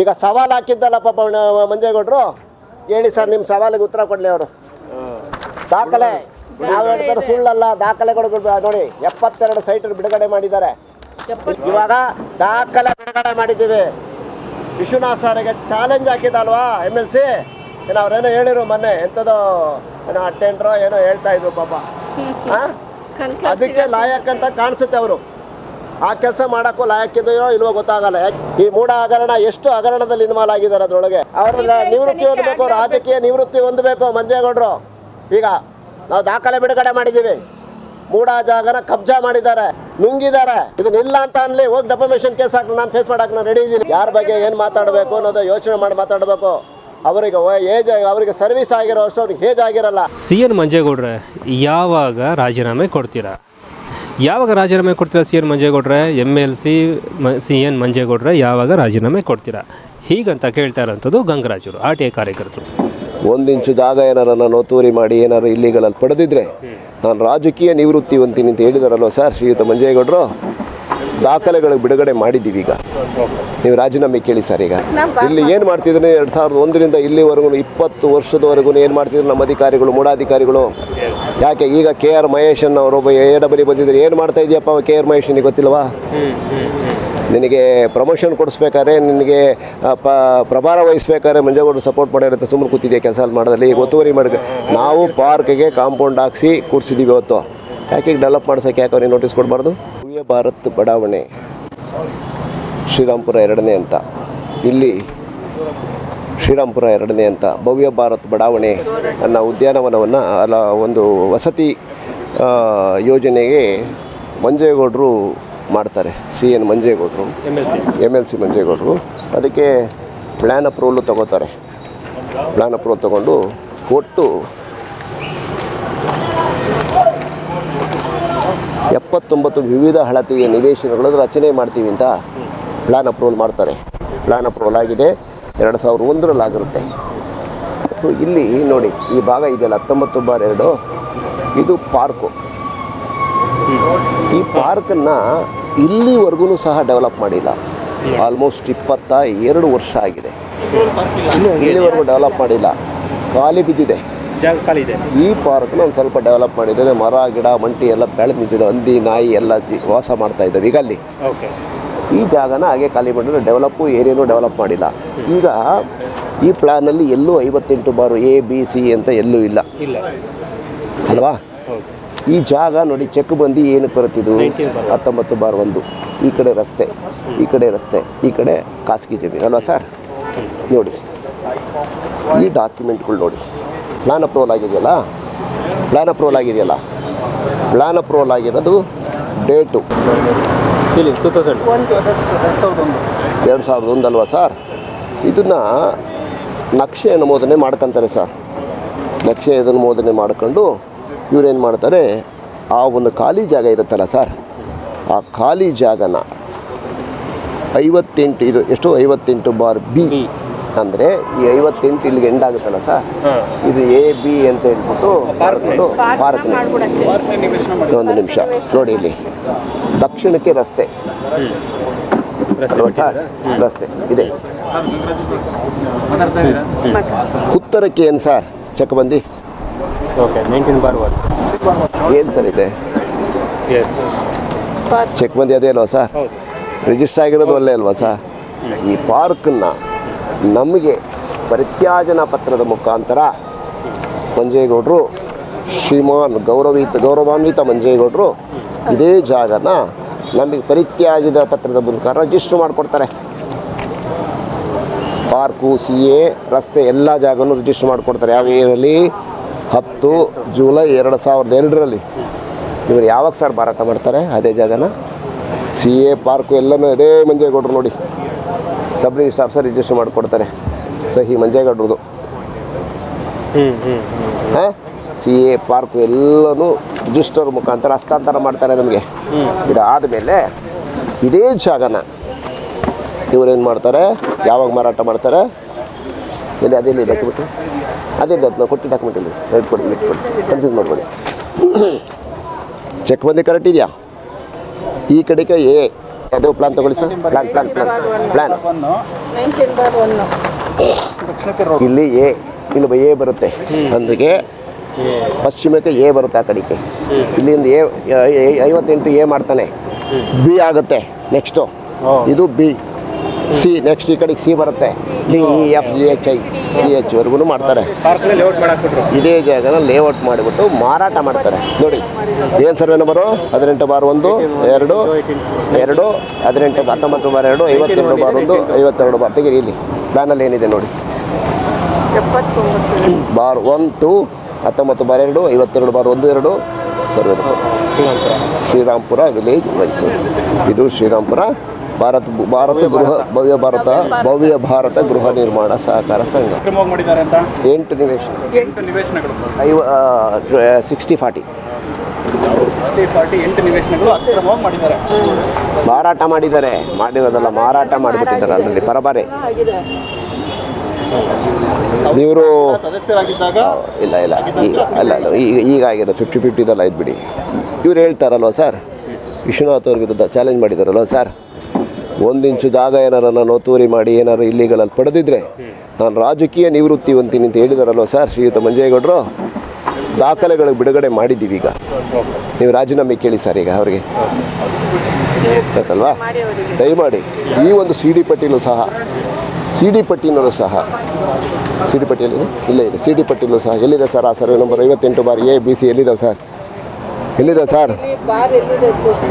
ಈಗ ಸವಾಲು ಹಾಕಿದ್ದಲ್ಲ ಪಾಪ ಮಂಜೇಗೌಡರು. ಹೇಳಿ ಸರ್ ನಿಮ್ಮ ಸವಾಲಿಗೆ ಉತ್ತರ ಕೊಡಲಿ ಅವರು. ದಾಖಲೆ. ನಾವು ಹೇಳ್ತಾರೆ ಸುಳ್ಳಲ್ಲ ದಾಖಲೆಗಳು ನೋಡಿ ಎಪ್ಪತ್ತೆರಡು ಸೈಟ್ ಬಿಡುಗಡೆ ಮಾಡಿದ್ದಾರೆ. ಇವಾಗ ದಾಖಲೆ ಬಿಡುಗಡೆ ಮಾಡಿದ್ದೀವಿ. ವಿಶ್ವನಾಥ್ ಸಾರಿಗೆ ಚಾಲೆಂಜ್ ಹಾಕಿದಲ್ವಾ ಎಂ ಎಲ್ ಸಿ ಏನೋ ಅವ್ರೇನೋ ಹೇಳಿರು ಮೊನ್ನೆ ಎಂಥದೋ ಏನೋ ಅಟೆಂಡ್ರೋ ಏನೋ ಹೇಳ್ತಾ ಇದ್ರು ಪಾಪ. ಆ? ಅದಕ್ಕೆ ಲಾಯಕ್ ಅಂತ ಕಾಣಿಸುತ್ತೆ ಅವರು. ಆ ಕೆಲಸ ಮಾಡಕ್ಕೂ ಲಾಯಕ್ಕಿದೆಯೋ ಇಲ್ವೋ ಗೊತ್ತಾಗಲ್ಲ. ಈ ಮೂಢ ಹಗರಣ ಎಷ್ಟು ಹಗರಣದಲ್ಲಿ ಇನ್ವಾಲ್ ಆಗಿದ್ದಾರೆ ಅದ್ರೊಳಗೆ? ಅವ್ರ ನಿವೃತ್ತಿ ಹೊಂದಬೇಕು ರಾಜಕೀಯ ನಿವೃತ್ತಿ ಹೊಂದಬೇಕು ಮಂಜೇಗೌಡರು. ಈಗ ನಾವು ದಾಖಲೆ ಬಿಡುಗಡೆ ಮಾಡಿದ್ದೀವಿ ಮೂಢ ಜಾಗನ ಕಬ್ಜಾ ಮಾಡಿದ್ದಾರೆ ನುಂಗಿದ್ದಾರೆ. ಇದನ್ನ ಇಲ್ಲ ಅಂತ ಅನ್ಲಿ ಹೋಗಿ ಡೆಫಮೇಷನ್ ಕೇಸ್ ಹಾಕಿ ನಾನು ಫೇಸ್ ಮಾಡಕ್ಕೆ ನಾನು ರೆಡಿ ಇದ್ದೀನಿ. ಯಾರ ಬಗ್ಗೆ ಏನು ಮಾತಾಡಬೇಕು ಅನ್ನೋದು ಯೋಚನೆ ಮಾಡಿ ಮಾತಾಡಬೇಕು. ಅವರಿಗೆ ಏಜ್ ಅವರಿಗೆ ಸರ್ವಿಸ್ ಆಗಿರೋ ಅಷ್ಟು ಅವ್ರಿಗೆ ಏಜ್ ಆಗಿರಲ್ಲ. ಸಿ ಎನ್ ಮಂಜೇಗೌಡ್ರೆ ಯಾವಾಗ ರಾಜೀನಾಮೆ ಕೊಡ್ತೀರಾ? ಯಾವಾಗ ರಾಜೀನಾಮೆ ಕೊಡ್ತೀರಾ C N ಮಂಜೇಗೌಡ್ರೆ? M L C C N ಮಂಜೇಗೌಡ್ರೆ ಯಾವಾಗ ರಾಜೀನಾಮೆ ಕೊಡ್ತೀರಾ? ಹೀಗಂತ ಕೇಳ್ತಾ ಇರೋಂಥದ್ದು ಗಂಗರಾಜರು ಆರ್ ಟಿ ಐ ಕಾರ್ಯಕರ್ತರು. ಒಂದಿಂಚು ಜಾಗ ಏನಾರ ನಾನು ಒತ್ತುವರಿ ಮಾಡಿ ಏನಾರು ಇಲ್ಲಿಗಲಲ್ಲಿ ಪಡೆದಿದ್ರೆ ನಾನು ರಾಜಕೀಯ ನಿವೃತ್ತಿ ಹೊಂತೀನಿ ಅಂತ ಹೇಳಿದಾರಲ್ವ ಸರ್ ಶ್ರೀಯುತ ಮಂಜೇಗೌಡರು? ದಾಖಲೆಗಳಿಗೆ ಬಿಡುಗಡೆ ಮಾಡಿದ್ದೀವಿ ಈಗ. ನೀವು ರಾಜೀನಾಮೆ ಕೇಳಿ ಸರ್ ಈಗ. ಇಲ್ಲಿ ಏನು ಮಾಡ್ತಿದ್ರು? ಎರಡು ಸಾವಿರದ ಒಂದರಿಂದ ಇಲ್ಲಿವರೆಗೂ ಇಪ್ಪತ್ತು ವರ್ಷದವರೆಗೂ ಏನು ಮಾಡ್ತಿದ್ರು? ನಮ್ಮ ಅಧಿಕಾರಿಗಳು ಮೂಢಾಧಿಕಾರಿಗಳು ಯಾಕೆ ಈಗ ಕೆ ಆರ್ ಮಹೇಶನ್ ಅವರೊಬ್ಬ ಎ ಡಬ್ಲ್ಯೂ ಬಂದಿದ್ರು ಏನು ಮಾಡ್ತಾ ಇದೆಯಪ್ಪ ಕೆ ಆರ್ ಮಹೇಶನಿಗೆ ಗೊತ್ತಿಲ್ವಾ? ನಿನಗೆ ಪ್ರಮೋಷನ್ ಕೊಡಿಸ್ಬೇಕಾದ್ರೆ ನಿನಗೆ ಪ, ಪ್ರಭಾರ ವಹಿಸ್ಬೇಕಾದ್ರೆ ಮಂಜೇಗೌಡರು ಸಪೋರ್ಟ್ ಮಾಡಿರುತ್ತೆ ಸುಮ್ಮನೆ ಕೂತಿದೆಯಾ ಕೆಲಸ ಮಾಡೋದಲ್ಲಿ? ಈಗ ಒತ್ತುವರಿ ಮಾಡಿ ನಾವು ಪಾರ್ಕ್ಗೆ ಕಾಂಪೌಂಡ್ ಹಾಕ್ಸಿ ಕೂರಿಸಿದ್ದೀವಿ ಇವತ್ತು ಯಾಕೆ ಡೆವಲಪ್ ಮಾಡ್ಸೋಕೆ ಯಾಕೆ ಅವ್ರಿಗೆ ನೋಟಿಸ್ ಕೊಡಬಾರ್ದು? ಭವ್ಯ ಭಾರತ್ ಬಡಾವಣೆ ಶ್ರೀರಾಮ್ಪುರ ಎರಡನೇ ಅಂತ ಇಲ್ಲಿ ಶ್ರೀರಾಮ್ಪುರ ಎರಡನೇ ಅಂತ ಭವ್ಯ ಭಾರತ್ ಬಡಾವಣೆ ಅನ್ನೋ ಉದ್ಯಾನವನವನ್ನು ಅಲ್ಲ ಒಂದು ವಸತಿ ಯೋಜನೆಗೆ ಮಂಜೇಗೌಡರು ಮಾಡ್ತಾರೆ. C N ಮಂಜೇಗೌಡರು. M L C M L C ಮಂಜೇಗೌಡರು. ಅದಕ್ಕೆ ಪ್ಲ್ಯಾನ್ ಅಪ್ರೂವಲ್ ತಗೋತಾರೆ. ಪ್ಲ್ಯಾನ್ ಅಪ್ರೂವಲ್ ತಗೊಂಡು ಒಟ್ಟು ಎಪ್ಪತ್ತೊಂಬತ್ತು ವಿವಿಧ ಹಳತೆಯ ನಿವೇಶನಗಳು ರಚನೆ ಮಾಡ್ತೀವಿ ಅಂತ ಪ್ಲ್ಯಾನ್ ಅಪ್ರೂವಲ್ ಮಾಡ್ತಾರೆ. ಪ್ಲ್ಯಾನ್ ಅಪ್ರೂವಲ್ ಆಗಿದೆ. ಎರಡು ಸಾವಿರದ ಒಂದರಲ್ಲಿ ಆಗಿರುತ್ತೆ. ಸೊ ಇಲ್ಲಿ ನೋಡಿ, ಈ ಭಾಗ ಇದೆಯಲ್ಲ, ಹತ್ತೊಂಬತ್ತು ಬಾರ್ ಎರಡು. ಇದು ಪಾರ್ಕು ಈ ಪಾರ್ಕನ್ನು ಇಲ್ಲಿವರೆಗೂ ಸಹ ಡೆವಲಪ್ ಮಾಡಿಲ್ಲ. ಆಲ್ಮೋಸ್ಟ್ ಇಪ್ಪತ್ತ ಎರಡು ವರ್ಷ ಆಗಿದೆ. ಇಲ್ಲಿವರೆಗೂ ಡೆವಲಪ್ ಮಾಡಿಲ್ಲ. ಖಾಲಿ ಬಿದ್ದಿದೆ. ಜಾಗ ಖಾಲಿ ಇದೆ. ಈ ಪಾರ್ಕ್ನ ಒಂದು ಸ್ವಲ್ಪ ಡೆವಲಪ್ ಮಾಡಿದ್ದಾರೆ ಮರ ಗಿಡ ಮಂಟಿ ಎಲ್ಲ ಬೆಳೆದು ನಿಂತಿದೆ. ಹಂದಿ ನಾಯಿ ಎಲ್ಲ ಜಿ- ವಾಸ ಮಾಡ್ತಾ ಇದ್ದಾವೆ ಈಗ ಅಲ್ಲಿ. ಓಕೆ. ಈ ಜಾಗನ ಹಾಗೆ ಖಾಲಿ ಮಾಡಿದ್ರೆ ಡೆವಲಪ್ಪು ಏರಿಯಾನು ಡೆವಲಪ್ ಮಾಡಿಲ್ಲ. ಈಗ ಈ ಪ್ಲ್ಯಾನಲ್ಲಿ ಎಲ್ಲೂ ಐವತ್ತೆಂಟು ಬಾರು ಎ ಬಿ ಸಿ ಅಂತ ಎಲ್ಲೂ ಇಲ್ಲ. ಇಲ್ಲ. ಅಲ್ವಾ? ಹೌದು. ಈ ಜಾಗ ನೋಡಿ ಚೆಕ್ ಬಂದು ಏನಕ್ಕೆ ಬರುತ್ತಿದ್ದು 19 ಬಾರ್. ಹತ್ತೊಂಬತ್ತು ಬಾರ್ ಒಂದು. ಈ ಕಡೆ ರಸ್ತೆ ಈ ಕಡೆ ರಸ್ತೆ ಈ ಕಡೆ ಖಾಸಗಿ ಜಮೀನು. ಅಲ್ವಾ ಸರ್? ನೋಡಿ. ಈ ಡಾಕ್ಯುಮೆಂಟ್ಗಳು ನೋಡಿ. ಪ್ಲಾನ್ ಅಪ್ರೂವಲ್ ಆಗಿದೆಯಲ್ಲ? ಪ್ಲ್ಯಾನ್ ಅಪ್ರೂವಲ್ ಆಗಿದೆಯಲ್ಲ? ಪ್ಲ್ಯಾನ್ ಅಪ್ರೂವಲ್ ಆಗಿರೋದು ಡೇಟು ಇಲ್ಲಿ ಟೂ ತೌಸಂಡ್ ಎರಡು ಸಾವಿರದ ಒಂದು. ಅಲ್ವಾ ಸರ್? ಇದನ್ನು ನಕ್ಷೆ ಅನುಮೋದನೆ ಮಾಡ್ಕೊತಾರೆ ಸರ್. ನಕ್ಷೆ ಅನುಮೋದನೆ ಮಾಡ್ಕೊಂಡು ಇವ್ರೇನು ಮಾಡ್ತಾರೆ? ಆ ಒಂದು ಖಾಲಿ ಜಾಗ ಇರುತ್ತಲ್ಲ ಸರ್ ಆ ಖಾಲಿ ಜಾಗನ ಐವತ್ತೆಂಟು ಇದು ಎಷ್ಟು ಐವತ್ತೆಂಟು ಬಾರ್ ಬಿ. ಬಿ. ಅಂದರೆ ಈ ಐವತ್ತೆಂಟು ಇಲ್ಲಿಗೆ ಎಂಡ್ ಆಗುತ್ತಲ್ಲ ಸರ್ ಇದು ಎ ಬಿ ಅಂತ ಹೇಳ್ಬಿಟ್ಟು ಮಾಡ್ಬಿಟ್ಟು ಪಾರ್ಕ್ ಒಂದು ನಿಮಿಷ. ನೋಡಿ ಇಲ್ಲಿ. ದಕ್ಷಿಣಕ್ಕೆ ರಸ್ತೆ. ಸರ್ ರಸ್ತೆ ಇದೆ. ಉತ್ತರಕ್ಕೆ ಏನು ಸರ್ ಚಕಬಂದಿ ಏನು ಸರ್ ಇದೆ? ಎಸ್ ಚೆಕ್ಬಂದಿ ಅದೇ ಅಲ್ವಾ ಸರ್ ಹೌದು. ರಿಜಿಸ್ಟರ್ ಆಗಿರೋದು ಅಲ್ಲೇ ಅಲ್ವಾ ಸರ್ ಈ ಪಾರ್ಕನ್ನು ನಮಗೆ ಪರಿತ್ಯಾಜನ ಪತ್ರದ ಮುಖಾಂತರ ಮಂಜೇಗೌಡರು ಶ್ರೀಮಾನ್ ಗೌರವಿತ, ಗೌರವಾನ್ವಿತ ಮಂಜೇಗೌಡರು ಇದೇ ಜಾಗನ ನಮಗೆ ಪರಿತ್ಯಾಜದ ಪತ್ರದ ಮೂಲಕ ರಿಜಿಸ್ಟರ್ ಮಾಡಿಕೊಡ್ತಾರೆ. ಪಾರ್ಕು ಸಿ ಎ ರಸ್ತೆ ಎಲ್ಲ ಜಾಗನೂ ರಿಜಿಸ್ಟರ್ ಮಾಡಿಕೊಡ್ತಾರೆ. ಯಾವ ಏರಲ್ಲಿ ಹತ್ತು ಜುಲೈ ಎರಡು ಸಾವಿರದ ಎರಡರಲ್ಲಿ. ಇವರು ಯಾವಾಗ ಸರ್ ಮಾರಾಟ ಮಾಡ್ತಾರೆ? ಅದೇ ಜಾಗನ? ಸಿ ಎ ಪಾರ್ಕು ಎಲ್ಲನೂ ಅದೇ ಮಂಜೇಗೌಡರು ನೋಡಿ. ಸಬ್ ರಿಜಿಸ್ಟರ್ ಆಫೀಸರ್ ರಿಜಿಸ್ಟರ್ ಮಾಡಿಕೊಡ್ತಾರೆ. ಸಹಿ ಮಂಜೇಗೌಡ್ರದ್ದು ಹ್ಞೂ ಹಾಂ? ಸಿ ಎ ಪಾರ್ಕ್ ಎಲ್ಲನೂ ರಿಜಿಸ್ಟರ್ ಮುಖಾಂತರ ಹಸ್ತಾಂತರ ಮಾಡ್ತಾರೆ ನಮಗೆ. ಇದಾದ ಮೇಲೆ ಇದೇ ಜಾಗನ ಇವರೇನು ಮಾಡ್ತಾರೆ? ಯಾವಾಗ ಮಾರಾಟ ಮಾಡ್ತಾರೆ? ಇಲ್ಲಿ ಅದೇ ಡಾಕ್ಯುಮೆಂಟ್ ಅದಿಲ್ಲ ಅದನ್ನ ಕೊಟ್ಟು ಡಾಕ್ಯುಮೆಂಟ್ ಇಲ್ಲಿ ಇಟ್ಕೊಡಿ ಇಟ್ಕೊಡಿ ಕನ್ಫ್ಯೂಸ್ ಮಾಡ್ಕೊಡಿ ಚೆಕ್ ಬಂದು ಕರೆಕ್ಟ್ ಇದೆಯಾ? ಈ ಕಡೆಗೆ ಎ ಅದು ಪ್ಲಾನ್ ತಗೊಳ್ಳಿ sir? Plan plan plan plan ಇಲ್ಲಿ ಎ ಇಲ್ಲಿ ಎ ಬರುತ್ತೆ. ಅಂದ್ರಿಗೆ ಪಶ್ಚಿಮಕ್ಕೆ ಎ ಬರುತ್ತೆ ಆ ಕಡೆಗೆ. ಇಲ್ಲಿಂದ ಎ ಐವತ್ತೆಂಟು ಎ ಮಾಡ್ತಾನೆ. ಬಿ ಆಗುತ್ತೆ ನೆಕ್ಸ್ಟು. ಇದು ಬಿ. ಸಿ ನೆಕ್ಸ್ಟ್ ಈ ಕಡೆಗೆ ಸಿ ಬರುತ್ತೆ. D E F G H I G H ವರೆಗೂ ಮಾಡ್ತಾರೆ. ಇದೇ ಜಾಗನ ಲೇಔಟ್ ಮಾಡಿಬಿಟ್ಟು ಮಾರಾಟ ಮಾಡ್ತಾರೆ. ನೋಡಿ ಏನು ಸರ್ವೆ ನಂಬರು ಹದಿನೆಂಟು ಬಾರ್ ಒಂದು ಎರಡು ಎರಡು ಹದಿನೆಂಟು ಹತ್ತೊಂಬತ್ತು ಬಾರ್ ಎರಡು ಐವತ್ತೆರಡು ಬಾರ್ ಒಂದು ಐವತ್ತೆರಡು ಬಾರ್. ತೆಗೀರಿ ಇಲ್ಲಿ. ಪ್ಲಾನಲ್ಲಿ ಏನಿದೆ ನೋಡಿ. ಬಾರ್ ಒನ್ ಟು ಹತ್ತೊಂಬತ್ತು ಬಾರ್ ಎರಡು ಐವತ್ತೆರಡು ಬಾರ್ ಒಂದು ಎರಡು. ಸರ್ವೆ ಶ್ರೀರಾಮ್ಪುರ ವಿಲೇಜ್ ಮೈಸೂರು ಇದು ಶ್ರೀರಾಮ್ಪುರ ಭಾರತ ಭಾರತ ಗೃಹ ಭವ್ಯ ಭಾರತ ಭವ್ಯ ಭಾರತ. ಗೃಹ ನಿರ್ಮಾಣ ಸಹಕಾರ ಸಂಘ. ಅಕ್ರಮವಾಗಿ ಮಾಡಿದ್ದಾರೆ ಅಂತ? ಎಂಟು ನಿವೇಶನ. ಐವ ಸಿಕ್ಸ್ಟಿ ಫಾರ್ಟಿ ಮಾರಾಟ ಮಾಡಿದ್ದಾರೆ. ಮಾಡಿರೋದಲ್ಲ ಮಾರಾಟ ಮಾಡಿಬಿಟ್ಟಿದ್ದಾರೆ ಅದರಲ್ಲಿ ಪರಬಾರೆ. ಆಗಿದೆ ಇವರು ಇಲ್ಲ ಇಲ್ಲ. ಈಗ ಅಲ್ಲ ಅಲ್ಲ ಈಗ ಈಗ ಆಗಿರೋ ಫಿಫ್ಟಿ ಫಿಫ್ಟಿದಲ್ಲ ಇದ್ಬಿಡಿ. ಇವ್ರು ಹೇಳ್ತಾರಲ್ವ ಸರ್ ವಿಶ್ವನಾಥ್ ಅವ್ರ ವಿರುದ್ಧ ಚಾಲೆಂಜ್ ಮಾಡಿದಾರಲ್ವ ಸರ್ ಒಂದು ಇಂಚು ಜಾಗ ಏನಾರು ನಾನು ಒತ್ತುವರಿ ಮಾಡಿ ಏನಾರು ಇಲ್ಲಿಗಲಲ್ಲಿ ಪಡೆದಿದ್ರೆ ನಾನು ರಾಜಕೀಯ ನಿವೃತ್ತಿ ಹೊಂತೀನಿ ಅಂತ ಹೇಳಿದಾರಲ್ವ ಸರ್ ಶ್ರೀಯುತ ಮಂಜೇಗೌಡರು? ದಾಖಲೆಗಳು ಬಿಡುಗಡೆ ಮಾಡಿದ್ದೀವಿ ಈಗ. ನೀವು ರಾಜೀನಾಮೆ ಕೇಳಿ ಸರ್ ಈಗ ಅವರಿಗೆ. ಗೊತ್ತಲ್ವಾ? ಅವರಿಗೆ ದಯಮಾಡಿ ಈ ಒಂದು ಸಿ ಡಿ ಪಟ್ಟಿಲೂ ಸಹ ಸಿ ಡಿ ಪಟ್ಟಿನೂ ಸಹ ಸಿ ಡಿ ಪಟ್ಟಿಯಲ್ಲಿ ಇಲ್ಲೇ ಇದೆ ಸಿ ಡಿ ಪಟ್ಟಿಲೂ ಸಹ ಎಲ್ಲಿದೆ ಸರ್ ಆ ಸರ್ವೆ ನಂಬರ್ ಐವತ್ತೆಂಟು ಬಾರಿ ಎ ಬಿ ಸಿ ಎಲ್ಲಿದ್ದಾವೆ ಸರ್? ಎಲ್ಲಿದೆ ಸರ್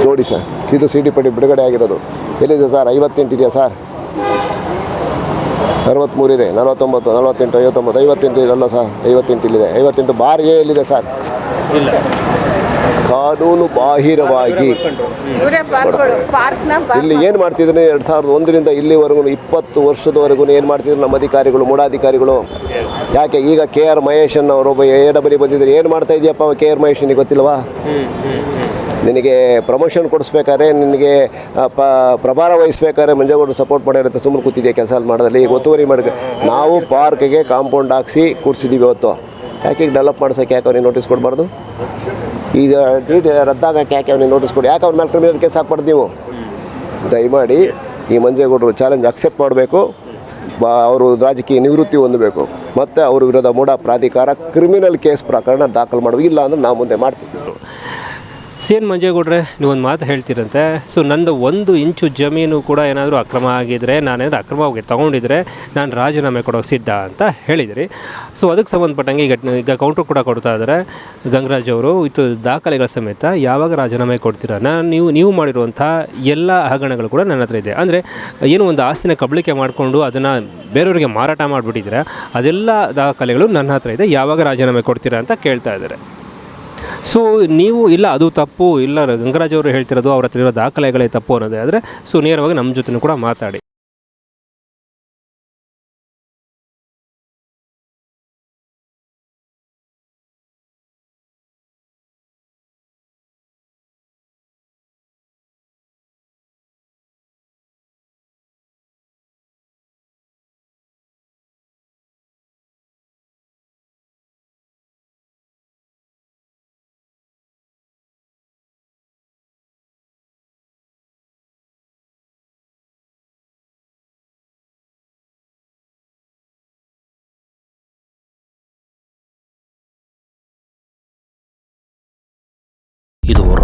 ನೋಡಿ ಸರ್ ಇದು ಸಿ ಡಿ ಪಟ್ಟಿ ಬಿಡುಗಡೆ ಆಗಿರೋದು. ಎಲ್ಲಿದೆ ಸರ್? ಐವತ್ತೆಂಟು ಇದೆಯಾ ಸರ್? ಅರವತ್ತ್ಮೂರಿದೆ ನಲವತ್ತೊಂಬತ್ತು ನಲವತ್ತೆಂಟು ಐವತ್ತೊಂಬತ್ತು ಐವತ್ತೆಂಟು ಇದೆಲ್ಲ ಸರ್? ಐವತ್ತೆಂಟು ಇಲ್ಲಿದೆ. ಐವತ್ತೆಂಟು ಬಾರಿಗೆ ಎಲ್ಲಿದೆ ಸರ್? ಕಾನೂನು ಬಾಹಿರವಾಗಿ. ಇಲ್ಲಿ ಏನು ಮಾಡ್ತಿದ್ರೆ? ಎರಡು ಸಾವಿರದ ಒಂದರಿಂದ ಇಲ್ಲಿವರೆಗೂ ಇಪ್ಪತ್ತು ವರ್ಷದವರೆಗೂ ಏನು ಮಾಡ್ತಿದ್ರು? ನಮ್ಮ ಅಧಿಕಾರಿಗಳು ಮೂಢಾಧಿಕಾರಿಗಳು ಯಾಕೆ? ಈಗ ಕೆ ಆರ್ ಮಹೇಶನ್ ಅವರೊಬ್ಬ ಎ ಡಬ್ಲ್ಯೂ ಬಂದಿದ್ರು. ಏನು ಮಾಡ್ತಾ ಇದೆಯಪ್ಪ ಕೆ ಆರ್ ಮಹೇಶನಿಗೆ ಗೊತ್ತಿಲ್ವಾ? ನಿನಗೆ ಪ್ರಮೋಷನ್ ಕೊಡಿಸ್ಬೇಕಾದ್ರೆ ನಿನಗೆ ಪ, ಪ್ರಭಾರ ವಹಿಸ್ಬೇಕಾದ್ರೆ ಮಂಜೇಗೌಡರು ಸಪೋರ್ಟ್ ಮಾಡಿರುತ್ತೆ. ಸುಮ್ಮನೆ ಕೂತಿದೆ ಕೆಲಸ ಮಾಡೋದಲ್ಲಿ ಈಗ ಒತ್ತುವರಿ ಮಾಡಿ ನಾವು ಪಾರ್ಕ್ಗೆ ಕಾಂಪೌಂಡ್ ಹಾಕ್ಸಿ ಕೂರಿಸಿದ್ದೀವಿ ಇವತ್ತು. ಯಾಕೆ ಡೆವಲಪ್ ಮಾಡ್ಸೋಕೆ ಯಾಕೆ ಅವ್ರಿಗೆ ನೋಟಿಸ್ ಕೊಡಬಾರ್ದು? ಈಗ ಡೀಟ್ ರದ್ದಾಗಕ್ಕೆ ಯಾಕೆ ಅವ್ನಿಗೆ ನೋಟಿಸ್ ಕೊಡಿ, ಯಾಕೆ ಅವ್ರ ಮೇಲೆ ಕ್ರಿಮಿನಲ್ ಕೇಸ್ ಹಾಕ್ಬಾರ್ದು ನೀವು? ದಯಮಾಡಿ ಈ ಮಂಜೇಗೌಡರು ಚಾಲೆಂಜ್ ಅಕ್ಸೆಪ್ಟ್ ಮಾಡಬೇಕು. ಬಾ, ಅವರು ರಾಜಕೀಯ ನಿವೃತ್ತಿ ಹೊಂದಬೇಕು. ಮತ್ತು ಅವ್ರ ವಿರುದ್ಧ ಮೂಡ ಪ್ರಾಧಿಕಾರ ಕ್ರಿಮಿನಲ್ ಕೇಸ್ ಪ್ರಕರಣ ದಾಖಲು ಮಾಡಬೇಕು ಇಲ್ಲ ಅಂದ್ರೆ ನಾವು ಮುಂದೆ ಮಾಡ್ತೀವಿ. ಸಿ ಎನ್ ಮಂಜೇಗೌಡ್ರೆ, ನೀವೊಂದು ಮಾತು ಹೇಳ್ತೀರಂತೆ. ಸೊ, ನಂದು ಒಂದು ಇಂಚು ಜಮೀನು ಕೂಡ ಏನಾದರೂ ಅಕ್ರಮ ಆಗಿದ್ದರೆ ನಾನೇನಾದ್ರು ಅಕ್ರಮವಾಗಿ ತೊಗೊಂಡಿದ್ರೆ ನಾನು ರಾಜೀನಾಮೆ ಕೊಡೋಕೆ ಸಿದ್ಧ ಅಂತ ಹೇಳಿದಿರಿ. ಸೊ, ಅದಕ್ಕೆ ಸಂಬಂಧಪಟ್ಟಂಗೆ ಈಗ ಈಗ ಕೌಂಟ್ರ್ ಕೂಡ ಕೊಡ್ತಾ ಇದ್ದಾರೆ ಗಂಗರಾಜ್ ಅವರು. ಇದು ದಾಖಲೆಗಳ ಸಮೇತ ಯಾವಾಗ ರಾಜೀನಾಮೆ ಕೊಡ್ತೀರಾ? ನಾನು ನೀವು ನೀವು ಮಾಡಿರುವಂಥ ಎಲ್ಲ ಹಗರಣಗಳು ಕೂಡ ನನ್ನ ಹತ್ರ ಇದೆ. ಅಂದರೆ, ಏನು ಒಂದು ಆಸ್ತಿನ ಕಬಳಿಕೆ ಮಾಡಿಕೊಂಡು ಅದನ್ನು ಬೇರೆಯವರಿಗೆ ಮಾರಾಟ ಮಾಡಿಬಿಟ್ಟಿದ್ದೀರಾ? ಅದೆಲ್ಲ ದಾಖಲೆಗಳು ನನ್ನ ಹತ್ರ ಇದೆ. ಯಾವಾಗ ರಾಜೀನಾಮೆ ಕೊಡ್ತೀರಾ ಅಂತ ಕೇಳ್ತಾ ಇದ್ದಾರೆ. ಸೊ ನೀವು ಇಲ್ಲ, ಅದು ತಪ್ಪು, ಇಲ್ಲ ಗಂಗರಾಜ್ ಅವರು ಹೇಳ್ತಿರೋದು, ಅವ್ರ ಹತ್ರ ಇರೋ ದಾಖಲೆಗಳೇ ತಪ್ಪು ಅನ್ನೋದೇ ಆದರೆ ಸೊ ನೇರವಾಗಿ ನಮ್ಮ ಜೊತೆ ಕೂಡ ಮಾತಾಡಿ.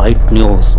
Bright News.